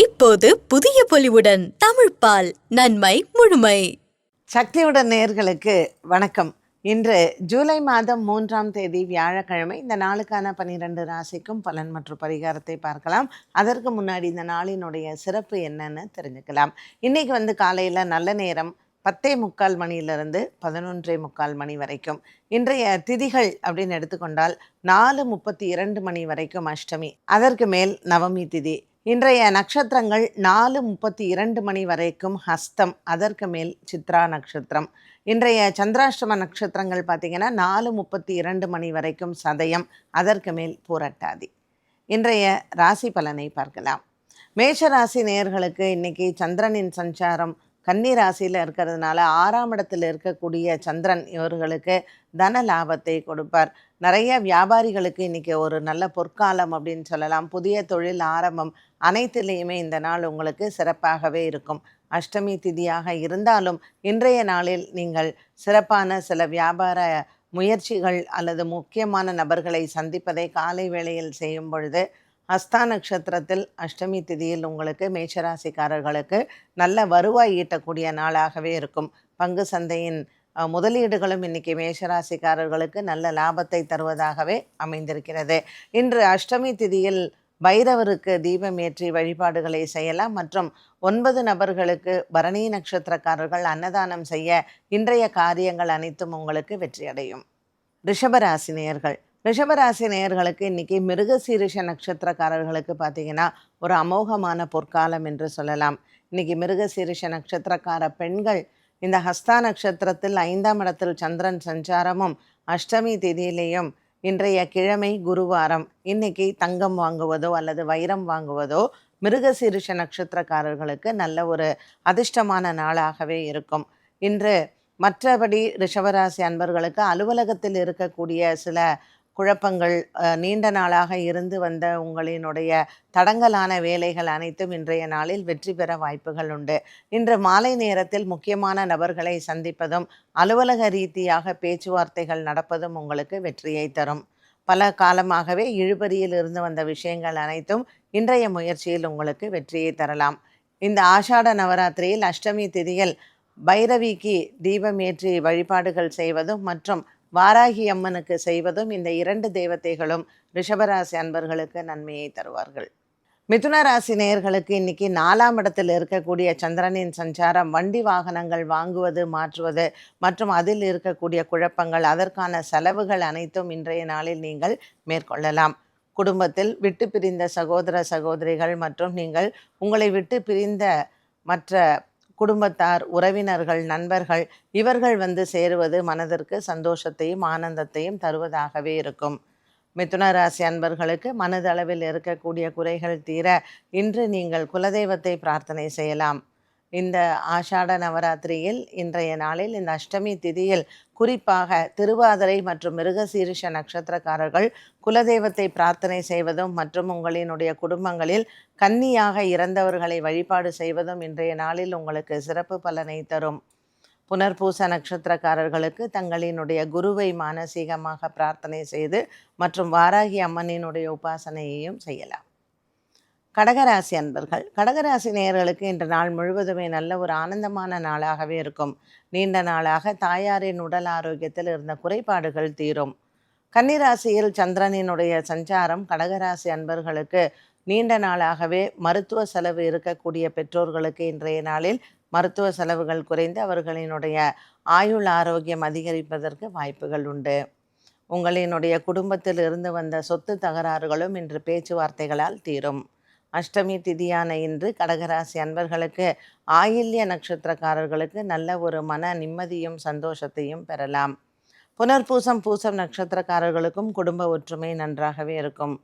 இப்போது புதிய பொலிவுடன் தமிழ் பால் நன்மை முழுமை. சக்தியுடன் நேர்களுக்கு வணக்கம். இன்று ஜூலை மாதம் மூன்றாம் தேதி வியாழக்கிழமை இந்த நாளுக்கான பனிரெண்டு ராசிக்கும் பலன் மற்றும் பரிகாரத்தை பார்க்கலாம். அதற்கு முன்னாடி இந்த நாளினுடைய சிறப்பு என்னன்னு தெரிஞ்சுக்கலாம். இன்னைக்கு வந்து காலையில் நல்ல நேரம் பத்தே முக்கால் மணியிலிருந்து பதினொன்றே முக்கால் மணி வரைக்கும். இன்றைய திதிகள் அப்படின்னு எடுத்துக்கொண்டால் நாலு முப்பத்தி இரண்டு மணி வரைக்கும் அஷ்டமி. அதற்கு மேல் நவமி திதி. இன்றைய நட்சத்திரங்கள் நாலு முப்பத்தி இரண்டு மணி வரைக்கும் ஹஸ்தம் அதற்கு மேல் சித்ரா நட்சத்திரம். இன்றைய சந்திராஷ்டம நட்சத்திரங்கள் பார்த்திங்கன்னா நாலு முப்பத்தி இரண்டு மணி வரைக்கும் சதயம் அதற்கு மேல் பூரட்டாதி. இன்றைய ராசி பலனை பார்க்கலாம். மேஷ ராசி நேயர்களுக்கு இன்னைக்கு சந்திரனின் சஞ்சாரம் கன்னி ராசியில் இருக்கிறதுனால ஆறாம் இடத்தில் இருக்கக்கூடிய சந்திரன் இவர்களுக்கு தன லாபத்தை கொடுப்பார். நிறைய வியாபாரிகளுக்கு இன்றைக்கி ஒரு நல்ல பொற்காலம் அப்படின்னு சொல்லலாம். புதிய தொழில் ஆரம்பம் அனைத்துலேயுமே இந்த நாள் உங்களுக்கு சிறப்பாகவே இருக்கும். அஷ்டமி திதியாக இருந்தாலும் இன்றைய நாளில் நீங்கள் சிறப்பான சில வியாபார முயற்சிகள் அல்லது முக்கியமான நபர்களை சந்திப்பதை காலை வேளையில் செய்யும் பொழுது அஸ்தா நட்சத்திரத்தில் அஷ்டமி திதியில் உங்களுக்கு மேஷராசிக்காரர்களுக்கு நல்ல வருவாய் ஈட்டக்கூடிய நாளாகவே இருக்கும். பங்கு சந்தையின் முதலீடுகளும் இன்னைக்கு மேஷராசிக்காரர்களுக்கு நல்ல லாபத்தை தருவதாகவே அமைந்திருக்கிறது. இன்று அஷ்டமி திதியில் பைரவருக்கு தீபம் ஏற்றி வழிபாடுகளை செய்யலாம். மற்றும் ஒன்பது நபர்களுக்கு பரணி நட்சத்திரக்காரர்கள் அன்னதானம் செய்ய இன்றைய காரியங்கள் அனைத்தும் உங்களுக்கு வெற்றியடையும். ரிஷபராசினியர்கள் ரிஷபராசி நேயர்களுக்கு இன்னைக்கு மிருகசீரிஷ நட்சத்திரக்காரர்களுக்கு பார்த்தீங்கன்னா ஒரு அமோகமான பொற்காலம் என்று சொல்லலாம். இன்னைக்கு மிருகசீரிஷ நட்சத்திரக்கார பெண்கள் இந்த ஹஸ்தா நட்சத்திரத்தில் ஐந்தாம் இடத்தில் சந்திரன் சஞ்சாரமும் அஷ்டமி திதியிலேயும் இன்றைய கிழமை குருவாரம். இன்னைக்கு தங்கம் வாங்குவதோ அல்லது வைரம் வாங்குவதோ மிருகசீரிஷ நட்சத்திரக்காரர்களுக்கு நல்ல ஒரு அதிர்ஷ்டமான நாளாகவே இருக்கும். இன்று மற்றபடி ரிஷபராசி அன்பர்களுக்கு அலுவலகத்தில் இருக்கக்கூடிய சில குழப்பங்கள் நீண்ட நாளாக இருந்து வந்த உங்களினுடைய தடங்கலான வேலைகள் அனைத்தும் இன்றைய நாளில் வெற்றி பெற வாய்ப்புகள் உண்டு. இன்று மாலை நேரத்தில் முக்கியமான நபர்களை சந்திப்பதும் அலுவலக ரீதியாக பேச்சுவார்த்தைகள் நடப்பதும் உங்களுக்கு வெற்றியை தரும். பல காலமாகவே இழுபறியில் இருந்து வந்த விஷயங்கள் அனைத்தும் இன்றைய முயற்சியில் உங்களுக்கு வெற்றியை தரலாம். இந்த ஆஷாட நவராத்திரியில் அஷ்டமி திதியில் பைரவிக்கு தீபம் ஏற்றி வழிபாடுகள் செய்வதும் மற்றும் வாராகி அம்மனுக்கு செய்வதும் இந்த இரண்டு தேவதைகளும் ரிஷபராசி அன்பர்களுக்கு நன்மையை தருவார்கள். மிதுன ராசி நேயர்களுக்கு இன்னைக்கு நாலாம் இடத்தில் இருக்கக்கூடிய சந்திரனின் சஞ்சாரம் வண்டி வாகனங்கள் வாங்குவது மாற்றுவது மற்றும் அதில் இருக்கக்கூடிய குழப்பங்கள் அதற்கான செலவுகள் அனைத்தும் இன்றைய நாளில் நீங்கள் மேற்கொள்ளலாம். குடும்பத்தில் விட்டு பிரிந்த சகோதர சகோதரிகள் மற்றும் நீங்கள் உங்களை விட்டு பிரிந்த மற்ற குடும்பத்தார் உறவினர்கள் நண்பர்கள் இவர்கள் வந்து சேருவது மனதிற்கு சந்தோஷத்தையும் ஆனந்தத்தையும் தருவதாகவே இருக்கும். மிதுன ராசி அன்பர்களுக்கு மனதளவில் இருக்கக்கூடிய குறைகள் தீர இன்று நீங்கள் குலதெய்வத்தை பிரார்த்தனை செய்யலாம். இந்த ஆஷாட நவராத்திரியில் இன்றைய நாளில் இந்த அஷ்டமி திதியில் குறிப்பாக திருவாதிரை மற்றும் மிருகசீரிஷ நட்சத்திரக்காரர்கள் குலதெய்வத்தை பிரார்த்தனை செய்வதும் மற்றும் உங்களினுடைய குடும்பங்களில் கன்னியாக இறந்தவர்களை வழிபாடு செய்வதும் இன்றைய நாளில் உங்களுக்கு சிறப்பு பலனை தரும். புனர்பூச நட்சத்திரக்காரர்களுக்கு தங்களினுடைய குருவை மானசீகமாக பிரார்த்தனை செய்து மற்றும் வாராகி அம்மனினுடைய உபாசனையையும் செய்யலாம். கடகராசி அன்பர்கள் கடகராசி நேயர்களுக்கு இன்று நாள் முழுவதுமே நல்ல ஒரு ஆனந்தமான நாளாகவே இருக்கும். நீண்ட நாளாக தாயாரின் உடல் ஆரோக்கியத்தில் இருந்த குறைபாடுகள் தீரும். கன்னிராசியில் சந்திரனினுடைய சஞ்சாரம் கடகராசி அன்பர்களுக்கு நீண்ட நாளாகவே மருத்துவ செலவு இருக்கக்கூடிய பெற்றோர்களுக்கு இன்றைய நாளில் மருத்துவ செலவுகள் குறைந்து அவர்களினுடைய ஆயுள் ஆரோக்கியம் அதிகரிப்பதற்கு வாய்ப்புகள் உண்டு. உங்களினுடைய குடும்பத்தில் இருந்து வந்த சொத்து தகராறுகளும் இன்று பேச்சுவார்த்தைகளால் தீரும். அஷ்டமி திதியான இன்று கடகராசி அன்பர்களுக்கு ஆயில்ய நட்சத்திரக்காரர்களுக்கு நல்ல ஒரு மன நிம்மதியும் சந்தோஷத்தையும் பெறலாம். புனர்பூசம் பூசம் நட்சத்திரக்காரர்களுக்கும் குடும்ப ஒற்றுமை நன்றாகவே இருக்கும்.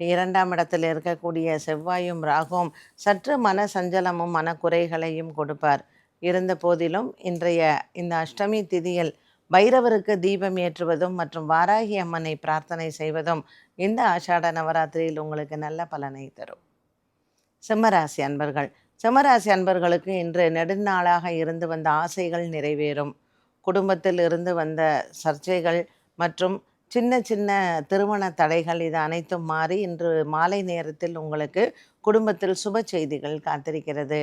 இரண்டாம் இடத்தில் இருக்கக்கூடிய செவ்வாயும் ராகும் சற்று மன சஞ்சலமும் மனக்குறைகளையும் கொடுப்பார். இருந்த போதிலும் இன்றைய இந்த அஷ்டமி திதியில் பைரவருக்கு தீபம் ஏற்றுவதும் மற்றும் வாராகி அம்மனை பிரார்த்தனை செய்வதும் இந்த ஆஷாட நவராத்திரியில் உங்களுக்கு நல்ல பலனை தரும். சிம்மராசி அன்பர்கள். சிம்மராசி அன்பர்களுக்கு இன்று நெடுநாளாக இருந்து வந்த ஆசைகள் நிறைவேறும். குடும்பத்தில் இருந்து வந்த சர்ச்சைகள் மற்றும் சின்ன சின்ன திருமண தடைகள் இது அனைத்தும் மாறி இன்று மாலை நேரத்தில் உங்களுக்கு குடும்பத்தில் சுப செய்திகள் காத்திருக்கிறது.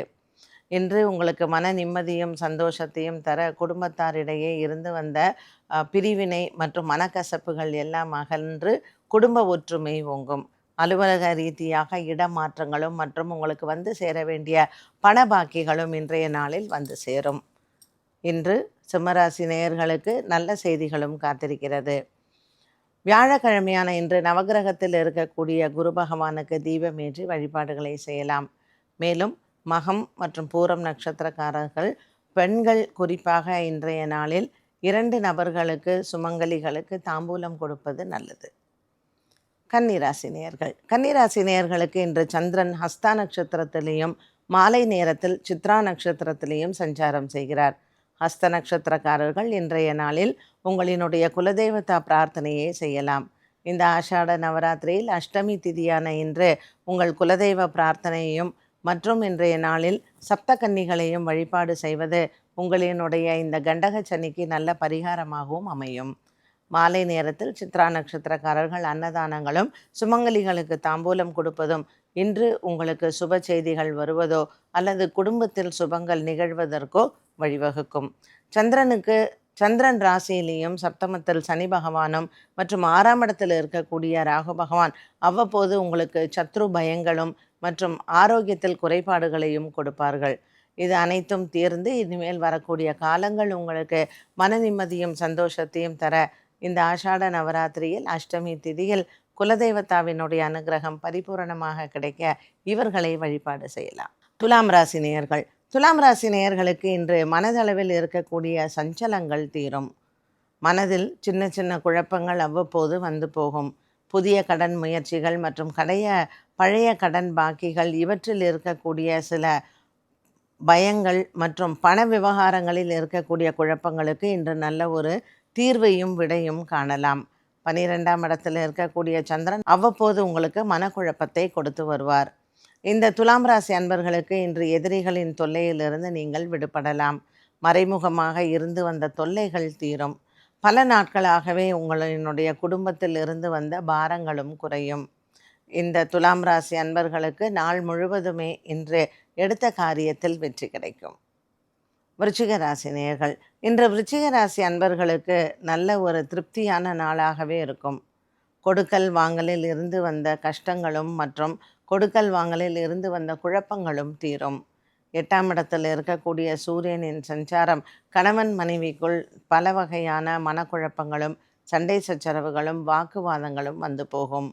இன்று உங்களுக்கு மன நிம்மதியும் சந்தோஷத்தையும் தர குடும்பத்தாரிடையே இருந்து வந்த பிரிவினை மற்றும் மனக்கசப்புகள் எல்லாம் அகன்று குடும்ப ஒற்றுமை ஓங்கும். அலுவலக ரீதியாக இடமாற்றங்களும் மற்றும் உங்களுக்கு வந்து சேர வேண்டிய பண பாக்கிகளும் இன்றைய நாளில் வந்து சேரும். இன்று சிம்மராசி நேயர்களுக்கு நல்ல செய்திகளும் காத்திருக்கிறது. வியாழக்கிழமையான இன்று நவகிரகத்தில் இருக்கக்கூடிய குரு பகவானுக்கு தீபமேற்றி வழிபாடுகளை செய்யலாம். மேலும் மகம் மற்றும் பூரம் நட்சத்திரக்காரர்கள் பெண்கள் குறிப்பாக இன்றைய நாளில் இரண்டு நபர்களுக்கு சுமங்கலிகளுக்கு தாம்பூலம் கொடுப்பது நல்லது. கன்னிராசி நேயர்கள் கன்னிராசி நேயர்களுக்கு இன்று சந்திரன் ஹஸ்தா நட்சத்திரத்திலையும் மாலை நேரத்தில் சித்ரா நட்சத்திரத்திலையும் சஞ்சாரம் செய்கிறார். ஹஸ்த நட்சத்திரக்காரர்கள் இன்றைய நாளில் உங்களினுடைய குலதெய்வத்தா பிரார்த்தனையை செய்யலாம். இந்த ஆஷாட நவராத்திரியில் அஷ்டமி திதியான இன்று உங்கள் குலதெய்வ பிரார்த்தனையையும் மற்றும் இன்றைய நாளில் சப்த கன்னிகளையும் வழிபாடு செய்வது உங்களினுடைய இந்த கண்டக சனிக்கு நல்ல பரிகாரமாகவும் அமையும். மாலை நேரத்தில் சித்ரா நட்சத்திரக்காரர்கள் அன்னதானங்களும் சுமங்கலிகளுக்கு தாம்பூலம் கொடுப்பதும் இன்று உங்களுக்கு சுப செய்திகள் வருவதோ அல்லது குடும்பத்தில் சுபங்கள் நிகழ்வதற்கோ வழிவகுக்கும். சந்திரனுக்கு சந்திரன் ராசியிலையும் சப்தமத்தில் சனி பகவானும் மற்றும் ஆறாம் இடத்தில் இருக்கக்கூடிய ராகு பகவான் அவ்வப்போது உங்களுக்கு சத்ரு பயங்களும் மற்றும் ஆரோக்கியத்தில் குறைபாடுகளையும் கொடுப்பார்கள். இது அனைத்தும் தீர்ந்து இனிமேல் வரக்கூடிய காலங்கள் உங்களுக்கு மன நிம்மதியும் சந்தோஷத்தையும் தர இந்த ஆஷாட நவராத்திரியில் அஷ்டமி திதியில் குலதெய்வத்தாவினுடைய அனுகிரகம் பரிபூரணமாக கிடைக்க இவர்களை வழிபாடு செய்யலாம். துலாம் ராசி நேயர்கள். துலாம் ராசி நேயர்களுக்கு இன்று மனதளவில் இருக்கக்கூடிய சஞ்சலங்கள் தீரும். மனதில் சின்ன சின்ன குழப்பங்கள் அவ்வப்போது வந்து போகும். புதிய கடன் முயற்சிகள் மற்றும் கடைய பழைய கடன் பாக்கிகள் இவற்றில் இருக்கக்கூடிய சில பயங்கள் மற்றும் பண விவகாரங்களில் இருக்கக்கூடிய குழப்பங்களுக்கு இன்று நல்ல ஒரு தீர்வையும் விடையும் காணலாம். பனிரெண்டாம் இடத்தில் இருக்கக்கூடிய சந்திரன் அவ்வப்போது உங்களுக்கு மனக்குழப்பத்தை கொடுத்து வருவார். இந்த துலாம் ராசி அன்பர்களுக்கு இன்று எதிரிகளின் தொல்லையிலிருந்து நீங்கள் விடுபடலாம். மறைமுகமாக இருந்து வந்த தொல்லைகள் தீரும். பல நாட்களாகவே உங்களினுடைய குடும்பத்தில் இருந்து வந்த பாரங்களும் குறையும். இந்த துலாம் ராசி அன்பர்களுக்கு நாள் முழுவதுமே இன்று எடுத்த காரியத்தில் வெற்றி கிடைக்கும். விருச்சிக ராசி நேயர்கள் இன்று விருச்சிக ராசி அன்பர்களுக்கு நல்ல ஒரு திருப்தியான நாளாகவே இருக்கும். கொடுக்கல் வாங்கலில் இருந்து வந்த கஷ்டங்களும் மற்றும் கொடுக்கல் வாங்கலில் இருந்து வந்த குழப்பங்களும் தீரும். எட்டாம் இடத்தில் இருக்கக்கூடிய சூரியனின் சஞ்சாரம் கணவன் மனைவிக்குள் பல வகையான மனக்குழப்பங்களும் சண்டை சச்சரவுகளும் வாக்குவாதங்களும் வந்து போகும்.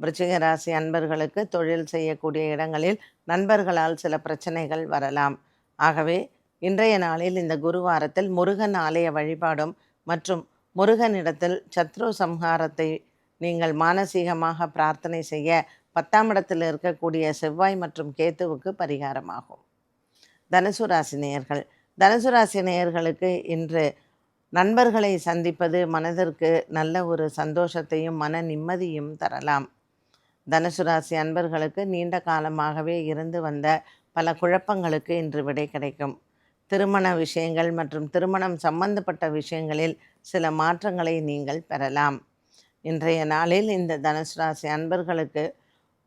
விருச்சிக ராசி அன்பர்களுக்கு தொழில் செய்யக்கூடிய இடங்களில் நண்பர்களால் சில பிரச்சனைகள் வரலாம். ஆகவே இன்றைய நாளில் இந்த குருவாரத்தில் முருகன் ஆலய வழிபாடும் மற்றும் முருகனிடத்தில் சத்ரு சம்ஹாரத்தை நீங்கள் மானசீகமாக பிரார்த்தனை செய்ய பத்தாம் இடத்தில் இருக்கக்கூடிய செவ்வாய் மற்றும் கேத்துவுக்கு பரிகாரமாகும். தனுசு ராசி நேயர்கள் தனுசு ராசி நேயர்களுக்கு இன்று நண்பர்களை சந்திப்பது மனதிற்கு நல்ல ஒரு சந்தோஷத்தையும் மன நிம்மதியும் தரலாம். தனுசு ராசி அன்பர்களுக்கு நீண்ட காலமாகவே இருந்து வந்த பல குழப்பங்களுக்கு இன்று விடை கிடைக்கும். திருமண விஷயங்கள் மற்றும் திருமணம் சம்பந்தப்பட்ட விஷயங்களில் சில மாற்றங்களை நீங்கள் பெறலாம். இன்றைய நாளில் இந்த தனுசு ராசி அன்பர்களுக்கு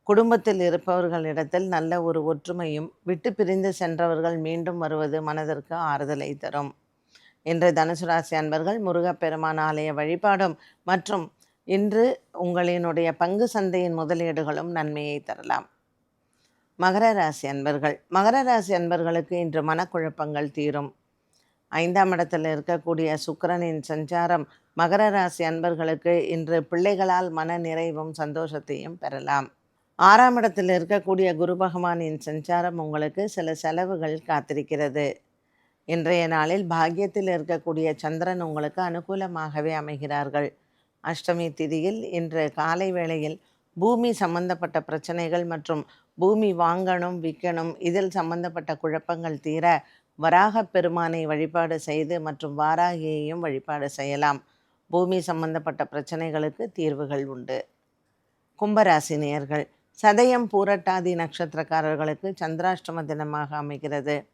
குடும்பத்தில் இருப்பவர்களிடத்தில் நல்ல ஒரு ஒற்றுமையும் விட்டு பிரிந்து சென்றவர்கள் மீண்டும் வருவது மனதிற்கு ஆறுதலை தரும். இன்று தனுசு ராசி அன்பர்கள் முருகப்பெருமான் ஆலய வழிபாடும் மற்றும் இன்று உங்களினுடைய பங்கு சந்தையின் முதலீடுகளும் நன்மையை தரலாம். மகர ராசி அன்பர்கள். மகர ராசி அன்பர்களுக்கு இன்று மனக்குழப்பங்கள் தீரும். ஐந்தாம் இடத்தில் இருக்கக்கூடிய சுக்கரனின் சஞ்சாரம் மகர ராசி அன்பர்களுக்கு இன்று பிள்ளைகளால் மன நிறைவும் சந்தோஷத்தையும் பெறலாம். ஆறாம் இடத்தில் இருக்கக்கூடிய குரு பகவானின் சஞ்சாரம் உங்களுக்கு சில செலவுகள் காத்திருக்கிறது. இன்றைய நாளில் பாக்கியத்தில் இருக்கக்கூடிய சந்திரன் உங்களுக்கு அனுகூலமாகவே அமைகிறார்கள். அஷ்டமி திதியில் இன்று காலை வேளையில் பூமி சம்பந்தப்பட்ட பிரச்சனைகள் மற்றும் பூமி வாங்கணும் விற்கணும் இதில் சம்பந்தப்பட்ட குழப்பங்கள் தீர வராகப் பெருமானை வழிபாடு செய்து மற்றும் வாராகியையும் வழிபாடு செய்யலாம். பூமி சம்பந்தப்பட்ட பிரச்சனைகளுக்கு தீர்வுகள் உண்டு. கும்பராசி நேயர்கள் சதயம் பூரட்டாதி நட்சத்திரக்காரர்களுக்கு சந்திராஷ்டம தினமாக அமைகிறது.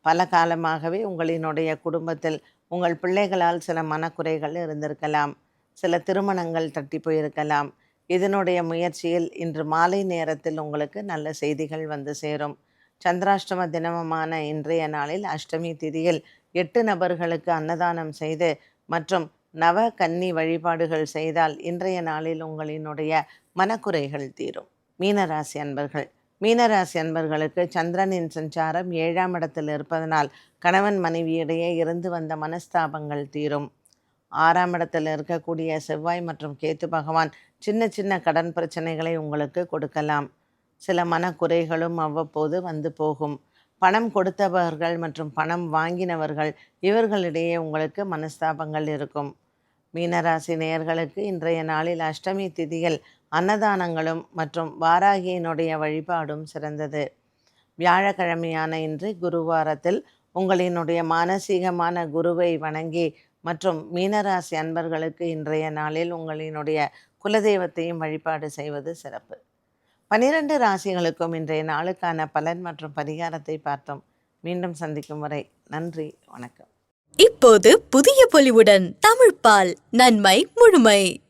பல காலமாகவே உங்களினுடைய குடும்பத்தில் உங்கள் பிள்ளைகளால் சில மனக்குறைகள் இருந்திருக்கலாம். சில திருமணங்கள் தட்டி போயிருக்கலாம். இதனுடைய முயற்சியில் இன்று மாலை நேரத்தில் உங்களுக்கு நல்ல செய்திகள் வந்து சேரும். சந்திராஷ்டம தினமுமான இன்றைய நாளில் அஷ்டமி திதியில் எட்டு நபர்களுக்கு அன்னதானம் செய்து மற்றும் நவ கன்னி வழிபாடுகள் செய்தால் இன்றைய நாளில் உங்களினுடைய மனக்குறைகள் தீரும். மீனராசி அன்பர்கள் மீனராசி அன்பர்களுக்கு சந்திரனின் சஞ்சாரம் ஏழாம் இடத்தில் இருப்பதனால் கணவன் மனைவியிடையே இருந்து வந்த மனஸ்தாபங்கள் தீரும். ஆறாம் இடத்தில் இருக்கக்கூடிய செவ்வாய் மற்றும் கேத்து பகவான் சின்ன சின்ன கடன் பிரச்சனைகளை உங்களுக்கு கொடுக்கலாம். சில மனக்குறைகளும் அவ்வப்போது வந்து போகும். பணம் கொடுத்தவர்கள் மற்றும் பணம் வாங்கினவர்கள் இவர்களிடையே உங்களுக்கு மனஸ்தாபங்கள் இருக்கும். மீனராசி நேயர்களுக்கு இன்றைய நாளில் அஷ்டமி திதியில் அன்னதானங்களும் மற்றும் வாராகியினுடைய வழிபாடும் சிறந்தது. வியாழக்கிழமையான இன்று குருவாரத்தில் உங்களினுடைய மானசீகமான குருவை வணங்கி மற்றும் மீனராசி அன்பர்களுக்கு இன்றைய நாளில் உங்களினுடைய குலதெய்வத்தையும் வழிபாடு செய்வது சிறப்பு. பனிரெண்டு ராசிகளுக்கும் இன்றைய நாளுக்கான பலன் மற்றும் பரிகாரத்தை பார்த்தோம். மீண்டும் சந்திக்கும் வரை நன்றி வணக்கம். இப்போது புதிய பொலிவுடன் தமிழ்பால் நன்மை முழுமை.